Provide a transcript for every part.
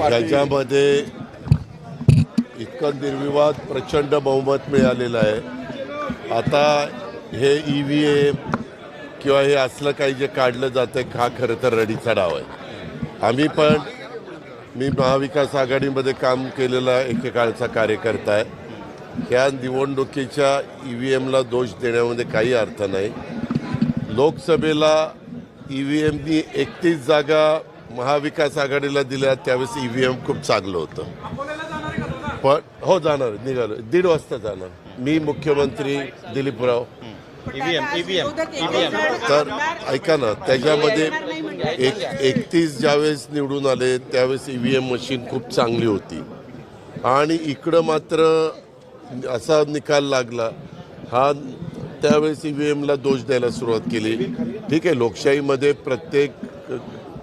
राज्यामध्ये इतकं निर्विवाद प्रचंड बहुमत मिळालेलं आहे. आता हे ई व्ही एम किंवा हे असलं काही जे काढलं जातं हा खरं तर रडीचा डाव आहे. आम्ही पण मी महाविकास आघाडीमध्ये काम केलेला एकेकाळचा कार्यकर्ता आहे. ह्या निवडणुकीच्या ई व्ही एमला दोष देण्यामध्ये काही अर्थ नाही. लोकसभेला ई व्ही एमनी एकतीस जागा महाविकास आघाडीला दिल्या त्यावेळेस ई व्ही एम खूप चांगलं होतं. पण हो जाणार निघालो दीड वाजता जाणार. मी मुख्यमंत्री दिलीपराव. ईव्हीएम ईव्हीएम ईव्हीएम तर ऐका ना त्याच्यामध्ये एक एकतीस ज्यावेळेस निवडून आले त्यावेळेस ई व्ही एम मशीन खूप चांगली होती. आणि इकडं मात्र असा निकाल लागला हा त्यावेळेस ई व्ही एमला दोष द्यायला सुरुवात केली. ठीक आहे लोकशाहीमध्ये प्रत्येक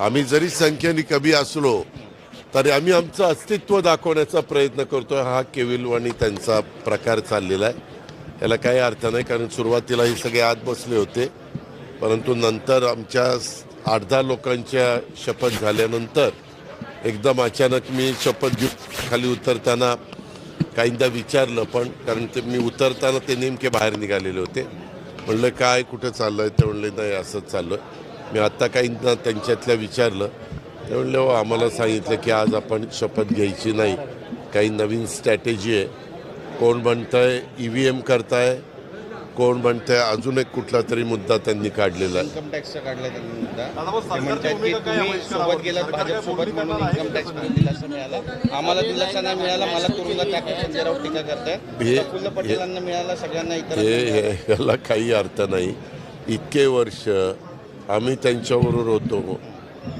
आम्ही जरी संख्येने कमी असलो तरी आम्ही आमचं अस्तित्व दाखवण्याचा प्रयत्न करतोय. हा केविलवाणी त्यांचा प्रकार चाललेला आहे. याला काही अर्थ नाही कारण सुरुवातीला हे सगळे आत बसले होते. परंतु नंतर आमच्या आठ दहा लोकांच्या शपथ झाल्यानंतर एकदम अचानक मी शपथ घेऊन खाली उतरताना काहींदा विचारलं पण कारण ते मी उतरताना ते नेमके बाहेर निघालेले होते. म्हणलं काय कुठं चाललं आहे ते म्हणले नाही असंच चाललं आहे मी आत्ता काहींना त्यांच्यातल्या विचारलं. ते म्हणले हो आम्हाला सांगितलं की आज आपण शपथ घ्यायची नाही. काही नवीन स्ट्रॅटेजी आहे. कोण म्हणतंय ई व्ही एम करताय? कोण म्हणतंय अजून एक कुठला तरी मुद्दा त्यांनी काढलेला आहे. इन्कम टॅक्सचा काढलाय त्यांनी मुद्दा. ते म्हणतात की तुम्ही सोबत गेलात भाजप सोबत म्हणून इन्कम टॅक्स दिलासा मिळाला. आम्हाला दिलासा नाही मिळाला मला तुरुंगात टाकून संजय राऊत टीका करतायत हे- प्रफुल्ल पटेलांना मिळाला सगळ्यांना इतर हे हे- याला काही अर्थ नाही. इतके वर्ष आम्ही त्यांच्याबरोबर होतो.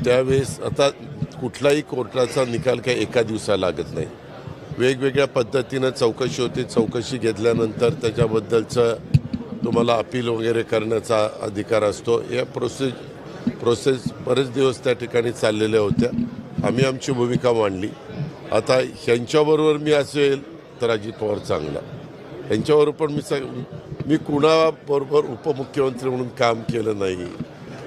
त्यावेळेस आता कुठलाही कोर्टाचा निकाल काही एका दिवसा लागत नाही. वेगवेगळ्या पद्धतीनं चौकशी होते. चौकशी घेतल्यानंतर त्याच्याबद्दलचं तुम्हाला अपील वगैरे करण्याचा अधिकार असतो. या प्रोसेस प्रोसेस बरेच दिवस त्या ठिकाणी चाललेल्या होत्या. आम्ही आमची भूमिका मांडली. आता ह्यांच्याबरोबर मी असेल तर अजित पवार चांगला. ह्यांच्याबरोबर पण मी सांग मी कुणाबरोबर उपमुख्यमंत्री म्हणून काम केलं नाही.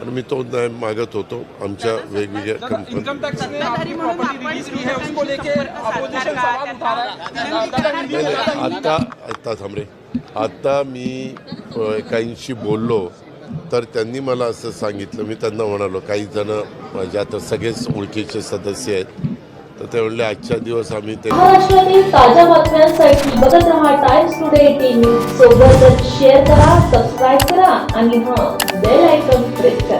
आणि मी तो न्याय मागत होतो. आमच्या वेगवेगळ्या कंपनी है. है आत्ता आत्ता थांबरे आत्ता मी काहींशी बोललो तर त्यांनी मला असं सांगितलं. मी त्यांना म्हणालो काही जण माझ्या आता सगळेच ओळखीचे सदस्य आहेत. तर ते म्हणले आजच्या दिवस आम्ही ते महाराष्ट्रातील ताज्या बातम्यांसाठी बघत रहा टाइम्स टुडे टीव्ही सोबतच शेअर करा सबस्क्राईब करा आणि हा बेल आयकॉन प्रेस करा.